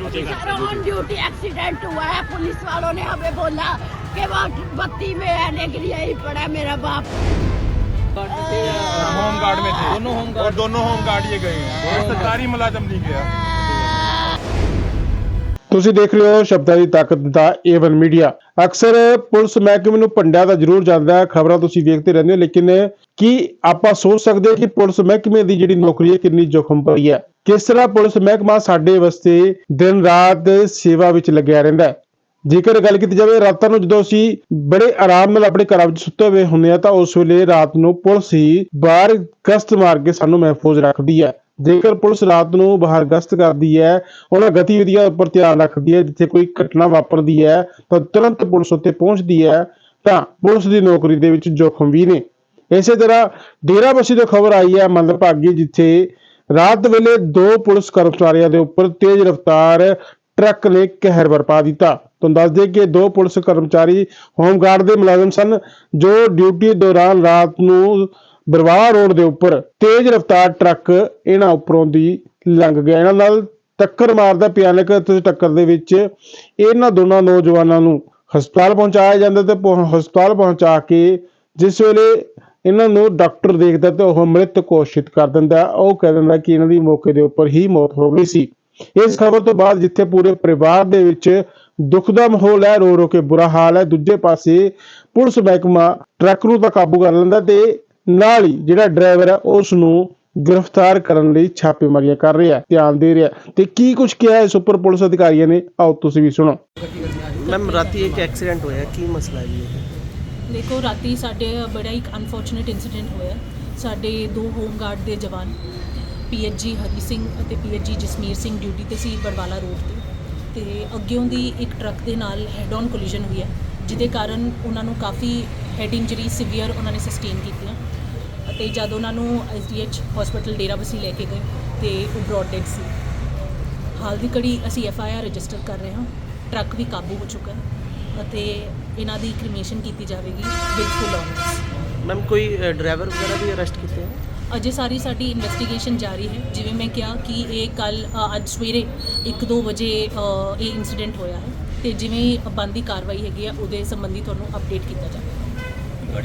On duty accident हुआ है police वालों ने हमें बोला कि वो बत्ती में आने के लिए ही पड़ा मेरा बाप। होम गार्ड में थे। दोनों होम और दोनों होम गार्ड ये गए हैं। सरकारी मुलाजम नहीं गया। ਤੁਸੀਂ ਦੇਖ ਰਹੇ ਹੋ ਸ਼ਬਦਾਂ ਦੀ ਤਾਕਤ ਦਾ ਏਵਨ ਮੀਡੀਆ ਅਕਸਰ ਪੁਲਿਸ ਮਹਿਕਮੇ ਨੂੰ ਭੰਡਿਆ ਤਾਂ ਜ਼ਰੂਰ ਜਾਂਦਾ ਹੈ, ਖਬਰਾਂ ਤੁਸੀਂ ਵੇਖਦੇ ਰਹਿੰਦੇ ਹੋ, ਲੇਕਿਨ ਕੀ ਆਪਾਂ ਸੋਚ ਸਕਦੇ ਹਾਂ ਕਿ ਪੁਲਿਸ ਮਹਿਕਮੇ ਦੀ ਜਿਹੜੀ ਨੌਕਰੀ ਹੈ, ਕਿੰਨੀ ਜੋਖਮ ਭਰੀ ਹੈ? ਕਿਸ ਤਰ੍ਹਾਂ ਪੁਲਿਸ ਮਹਿਕਮਾ ਸਾਡੇ ਵਾਸਤੇ ਦਿਨ ਰਾਤ ਸੇਵਾ ਵਿੱਚ ਲੱਗਿਆ ਰਹਿੰਦਾ ਹੈ? ਜੇਕਰ ਗੱਲ ਕੀਤੀ ਜਾਵੇ, ਰਾਤਾਂ ਨੂੰ ਜਦੋਂ ਅਸੀਂ ਬੜੇ ਆਰਾਮ ਨਾਲ ਆਪਣੇ ਘਰਾਂ ਵਿੱਚ ਸੁੱਤੇ ਹੋਏ ਹੁੰਦੇ ਆ ਤਾਂ ਉਸ ਵੇਲੇ ਰਾਤ ਨੂੰ ਪੁਲਿਸ ਹੀ ਬਾਹਰ ਗਸ਼ਤ ਮਾਰ ਕੇ ਸਾਨੂੰ ਮਹਿਫੂਜ਼ ਰੱਖਦੀ ਹੈ। ਜੇਕਰ ਪੁਲਿਸ ਰਾਤ ਨੂੰ ਬਾਹਰ ਗਸ਼ਤ ਕਰਦੀ ਹੈ, ਉਹਨਾਂ ਗਤੀਵਿਧੀਆਂ ਉੱਪਰ ਧਿਆਨ ਰੱਖਦੀ ਹੈ, ਜਿੱਥੇ ਕੋਈ ਘਟਨਾ ਵਾਪਰਦੀ ਹੈ, ਤਾਂ ਤੁਰੰਤ ਪੁਲਿਸ ਉੱਤੇ ਪਹੁੰਚਦੀ ਹੈ, ਤਾਂ ਪੁਲਿਸ ਦੀ ਨੌਕਰੀ ਦੇ ਵਿੱਚ ਜੋਖਮ ਵੀ ਨੇ। ਇਸੇ ਤਰ੍ਹਾਂ ਡੇਰਾਬੱਸੀ ਤੋਂ ਖਬਰ ਆਈ ਹੈ ਮੰਦਭਾਗੀ, ਜਿੱਥੇ ਰਾਤ ਵੇਲੇ ਦੋ ਪੁਲਿਸ ਕਰਮਚਾਰੀਆਂ ਦੇ ਉੱਪਰ ਤੇਜ਼ ਰਫ਼ਤਾਰ ਟਰੱਕ ਨੇ ਕਹਿਰ ਵਰਪਾ ਦਿੱਤਾ। ਤੁਹਾਨੂੰ ਦੱਸ ਦੇ ਕਿ ਦੋ ਪੁਲਿਸ ਕਰਮਚਾਰੀ ਹੋਮਗਾਰਡ ਦੇ ਮੁਲਾਜ਼ਮ ਸਨ, ਜੋ ਡਿਊਟੀ ਦੌਰਾਨ ਰਾਤ ਨੂੰ ਬਰਵਾਹ ਰੋਡ ਦੇ ਉੱਪਰ ਤੇਜ਼ ਰਫ਼ਤਾਰ ਟਰੱਕ ਇਹਨਾਂ ਉੱਪਰੋਂ ਦੀ ਲੰਘ ਗਿਆ। ਇਹਨਾਂ ਨਾਲ ਟੱਕਰ ਮਾਰਦਾ ਭਿਆਨਕ ਤੇ ਟੱਕਰ ਦੇ ਵਿੱਚ ਇਹਨਾਂ ਦੋਨਾਂ ਨੌਜਵਾਨਾਂ ਨੂੰ ਹਸਪਤਾਲ ਪਹੁੰਚਾਇਆ ਜਾਂਦਾ ਤੇ ਹਸਪਤਾਲ ਪਹੁੰਚਾ ਕੇ ਜਿਸ ਵੇਲੇ ਇਹਨਾਂ ਨੂੰ ਡਾਕਟਰ ਦੇਖਦਾ ਤੇ ਉਹ ਮ੍ਰਿਤ ਘੋਸ਼ਿਤ ਕਰ ਦਿੰਦਾ। ਉਹ ਕਹਿ ਦਿੰਦਾ ਕਿ ਇਹਨਾਂ ਦੀ ਮੌਕੇ ਦੇ ਉੱਪਰ ਹੀ ਮੌਤ ਹੋ ਗਈ ਸੀ। ਇਸ ਖਬਰ ਤੋਂ ਬਾਅਦ ਜਿੱਥੇ ਪੂਰੇ ਪਰਿਵਾਰ ਦੇ ਵਿੱਚ ਦੁੱਖ ਦਾ ਮਾਹੌਲ ਹੈ ਰੋ ਰੋ ਕੇ ਬੁਰਾ ਹਾਲ ਹੈ। ਦੂਜੇ ਪਾਸੇ ਪੁਲਿਸ ਮਹਿਕਮਾ ਟਰੱਕ ਨੂੰ ਤਾਂ ਕਾਬੂ ਕਰ ਲੈਂਦਾ ਤੇ ਨਾਲ ਹੀ ਜਿਹੜਾ ਡਰਾਈਵਰ ਹੈ ਉਸ ਨੂੰ ਗ੍ਰਿਫਤਾਰ ਕਰਨ ਲਈ ਛਾਪੇਮਾਰੀਆਂ ਕਰ ਰਿਹਾ ਹੈ, ਧਿਆਨ ਦੇ ਰਿਹਾ ਹੈ। ਤੇ ਕੀ ਕੁਝ ਕਿਹਾ ਇਸ ਉੱਪਰ ਪੁਲਿਸ ਅਧਿਕਾਰੀਆਂ ਨੇ ਆਓ ਤੁਸੀਂ ਵੀ ਸੁਣੋ ਮੈਮ ਰਾਤੀ ਇੱਕ ਐਕਸੀਡੈਂਟ ਹੋਇਆ ਕੀ ਮਸਲਾ ਹੈ ਜੀ ਇਹ? ਦੇਖੋ ਰਾਤੀ ਸਾਡੇ ਬੜਾ ਇੱਕ ਅਨਫੋਰਚੂਨੇਟ ਇਨਸੀਡੈਂਟ ਹੋਇਆ ਸਾਡੇ ਦੋ ਹੋਮਗਾਰਡ ਦੇ ਜਵਾਨ ਪੀਐਚਜੀ ਹਰੀ ਸਿੰਘ ਅਤੇ ਪੀਐਚਜੀ ਜਸਮੀਰ ਸਿੰਘ ਡਿਊਟੀ ਤੇ ਸੀ ਬਰਵਾਲਾ ਰੋਡ ਤੇ ਤੇ ਅੱਗਿਓਂ ਦੀ ਇੱਕ ਟਰੱਕ ਦੇ ਨਾਲ ਹੈਡ ਔਨ ਕੋਲੀਜਨ ਹੋਈ ਹੈ ਜਿਹਦੇ ਕਾਰਨ ਉਹਨਾਂ ਨੂੰ ਕਾਫੀ ਹੈਡ ਇੰਜਰੀ ਸਿਵੀਅਰ ਉਹਨਾਂ ਨੇ ਸਸਟੇਨ ਕੀਤੀਆਂ ਅਤੇ ਜਦ ਉਹਨਾਂ ਨੂੰ ਐਸਡੀਐਚ ਹਸਪੀਟਲ ਡੇਰਾਬੱਸੀ ਲੈ ਕੇ ਗਏ ਤੇ ਉਹ ਬ੍ਰੌਡ ਡੈਡ ਸੀ। ਹਾਲ ਦੀ ਘੜੀ ਅਸੀਂ ਐਫ ਆਈ ਆਰ ਰਜਿਸਟਰ ਕਰ ਰਹੇ ਹਾਂ। ਟਰੱਕ ਵੀ ਕਾਬੂ ਹੋ ਚੁੱਕਾ ਹੈ ਅਤੇ ਇਹਨਾਂ ਦੀ ਕ੍ਰਿਮੇਸ਼ਨ ਕੀਤੀ ਜਾਵੇਗੀ ਵਿਦ ਫੁੱਲ ਆਨਰਸ ਮੈਮ ਕੋਈ ਡਰਾਈਵਰ ਵਗੈਰਾ ਵੀ ਅਰੈਸਟ ਕੀਤੇ ਹੈ ਅਜੇ ਸਾਰੀ ਸਾਡੀ ਇਨਵੈਸਟੀਗੇਸ਼ਨ ਜਾਰੀ ਹੈ। ਜਿਵੇਂ ਮੈਂ ਕਿਹਾ ਕਿ ਇਹ ਕੱਲ ਅੱਜ ਸਵੇਰੇ 1-2 ਵਜੇ ਇਹ ਇਨਸੀਡੈਂਟ ਹੋਇਆ ਹੈ ਤੇ ਜਿਵੇਂ ਬੰਦੀ ਕਾਰਵਾਈ ਹੈਗੀ ਆ ਉਹਦੇ ਸੰਬੰਧੀ ਤੁਹਾਨੂੰ ਅਪਡੇਟ ਕੀਤਾ ਜਾਵੇਗਾ।